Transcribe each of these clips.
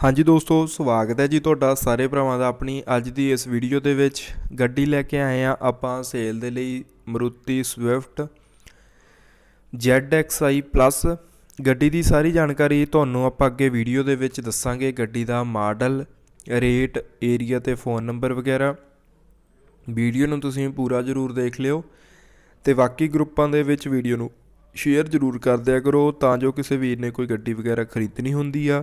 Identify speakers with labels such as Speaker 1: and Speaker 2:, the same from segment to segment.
Speaker 1: ਹਾਂਜੀ ਦੋਸਤੋ, ਸਵਾਗਤ ਹੈ ਜੀ ਤੁਹਾਡਾ ਸਾਰੇ ਭਰਾਵਾਂ ਦਾ ਆਪਣੀ ਅੱਜ ਦੀ ਇਸ ਵੀਡੀਓ ਦੇ ਵਿੱਚ। ਗੱਡੀ ਲੈ ਕੇ ਆਏ ਆ ਆਪਾਂ ਸੇਲ ਦੇ ਲਈ ਮਰੂਤੀ ਸਵਿਫਟ ZXi ਪਲੱਸ ਗੱਡੀ ਦੀ ਸਾਰੀ ਜਾਣਕਾਰੀ ਤੁਹਾਨੂੰ ਆਪਾਂ ਅੱਗੇ ਵੀਡੀਓ ਦੇ ਵਿੱਚ ਦੱਸਾਂਗੇ। ਗੱਡੀ ਦਾ ਮਾਡਲ ਰੇਟ ਏਰੀਆ ਤੇ ਫੋਨ ਨੰਬਰ ਵਗੈਰਾ। ਵੀਡੀਓ ਨੂੰ ਤੁਸੀਂ ਪੂਰਾ ਜ਼ਰੂਰ ਦੇਖ ਲਿਓ ਤੇ ਬਾਕੀ ਗਰੁੱਪਾਂ ਦੇ ਵਿੱਚ ਵੀਡੀਓ ਨੂੰ ਸ਼ੇਅਰ ਜ਼ਰੂਰ ਕਰ ਦਿਆ ਕਰੋ ਤਾਂ ਜੋ ਕਿਸੇ ਵੀਰ ਨੇ ਕੋਈ ਗੱਡੀ ਵਗੈਰਾ ਖਰੀਦਣੀ ਹੁੰਦੀ ਆ।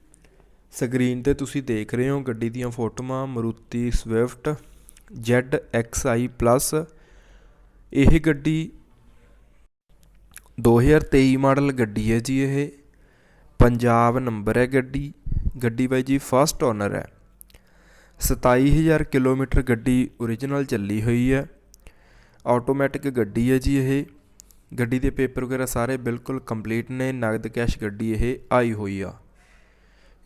Speaker 1: ਸਕਰੀਨ ਤੇ ਤੁਸੀਂ ਦੇਖ ਰਹੇ ਹੋ ਗੱਡੀ ਦੀਆਂ ਫੋਟੋਆਂ, ਮਰੂਤੀ ਸਵਿਫਟ ZXi ਪਲੱਸ। ਇਹ ਗੱਡੀ 2023 ਮਾਡਲ ਗੱਡੀ ਹੈ ਜੀ ਇਹ। ਪੰਜਾਬ ਨੰਬਰ ਹੈ ਗੱਡੀ। ਗੱਡੀ ਬਾਈ ਜੀ ਫਸਟ ਓਨਰ ਹੈ। 27000 ਕਿਲੋਮੀਟਰ ਗੱਡੀ ਓਰੀਜਨਲ ਚੱਲੀ ਹੋਈ ਹੈ। ਆਟੋਮੈਟਿਕ ਗੱਡੀ ਹੈ ਜੀ ਇਹ। ਗੱਡੀ ਦੇ ਪੇਪਰ ਵਗੈਰਾ ਸਾਰੇ ਬਿਲਕੁਲ ਕੰਪਲੀਟ ਨੇ। ਨਗਦ ਕੈਸ਼ ਗੱਡੀ ਇਹ ਆਈ ਹੋਈ ਆ।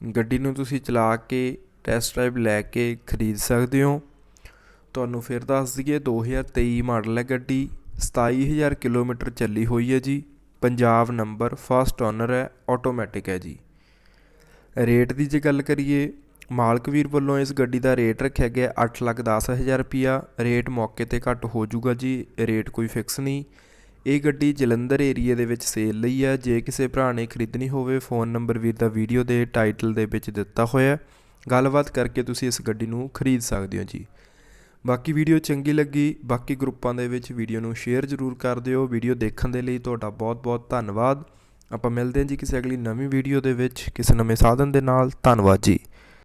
Speaker 1: ਗੱਡੀ ਨੂੰ ਤੁਸੀਂ ਚਲਾ ਕੇ ਟੈਸਟ ਡਰਾਈਵ ਲੈ ਕੇ ਖਰੀਦ ਸਕਦੇ ਹੋ। ਤੁਹਾਨੂੰ ਫਿਰ ਦੱਸ ਦਈਏ 2023 ਮਾਡਲ ਹੈ ਗੱਡੀ 27000 ਕਿਲੋਮੀਟਰ ਚੱਲੀ ਹੋਈ ਹੈ ਜੀ। ਪੰਜਾਬ ਨੰਬਰ ਫਸਟ ਓਨਰ ਹੈ ਆਟੋਮੈਟਿਕ ਹੈ ਜੀ। ਰੇਟ ਦੀ ਜੇ ਗੱਲ ਕਰੀਏ, ਮਾਲਕ ਵੀਰ ਵੱਲੋਂ ਇਸ ਗੱਡੀ ਦਾ ਰੇਟ ਰੱਖਿਆ ਗਿਆ 8 ਲੱਖ 10 ਹਜ਼ਾਰ ਰੁਪਿਆ ਰੇਟ ਮੌਕੇ ਤੇ ਘੱਟ ਹੋ ਜਾਊਗਾ ਜੀ, ਰੇਟ ਕੋਈ ਫਿਕਸ ਨਹੀਂ। ਇਹ ਗੱਡੀ ਜਲੰਧਰ ਏਰੀਆ ਦੇ ਵਿੱਚ ਸੇਲ ਲਈ ਹੈ। ਜੇ ਕਿਸੇ ਭਰਾ ਨੇ ਖਰੀਦਣੀ ਹੋਵੇ, ਫੋਨ ਨੰਬਰ ਵੀਰ ਦਾ ਵੀਡੀਓ ਦੇ ਟਾਈਟਲ ਦੇ ਵਿੱਚ ਦਿੱਤਾ ਹੋਇਆ ਗੱਲਬਾਤ ਕਰਕੇ ਤੁਸੀਂ ਇਸ ਗੱਡੀ ਨੂੰ ਖਰੀਦ ਸਕਦੇ ਹੋ ਜੀ। ਬਾਕੀ ਵੀਡੀਓ ਚੰਗੀ ਲੱਗੀ, ਬਾਕੀ ਗਰੁੱਪਾਂ ਦੇ ਵਿੱਚ ਵੀਡੀਓ ਨੂੰ ਸ਼ੇਅਰ ਜ਼ਰੂਰ ਕਰ ਦਿਓ। ਵੀਡੀਓ ਦੇਖਣ ਦੇ ਲਈ ਤੁਹਾਡਾ ਬਹੁਤ-ਬਹੁਤ ਧੰਨਵਾਦ। ਆਪਾਂ ਮਿਲਦੇ ਹਾਂ ਜੀ ਕਿਸੇ ਅਗਲੀ ਨਵੀਂ ਵੀਡੀਓ ਦੇ ਵਿੱਚ। ਕਿਸੇ ਨਵੇਂ ਸਾਧਨ ਦੇ ਨਾਲ। ਧੰਨਵਾਦ ਜੀ।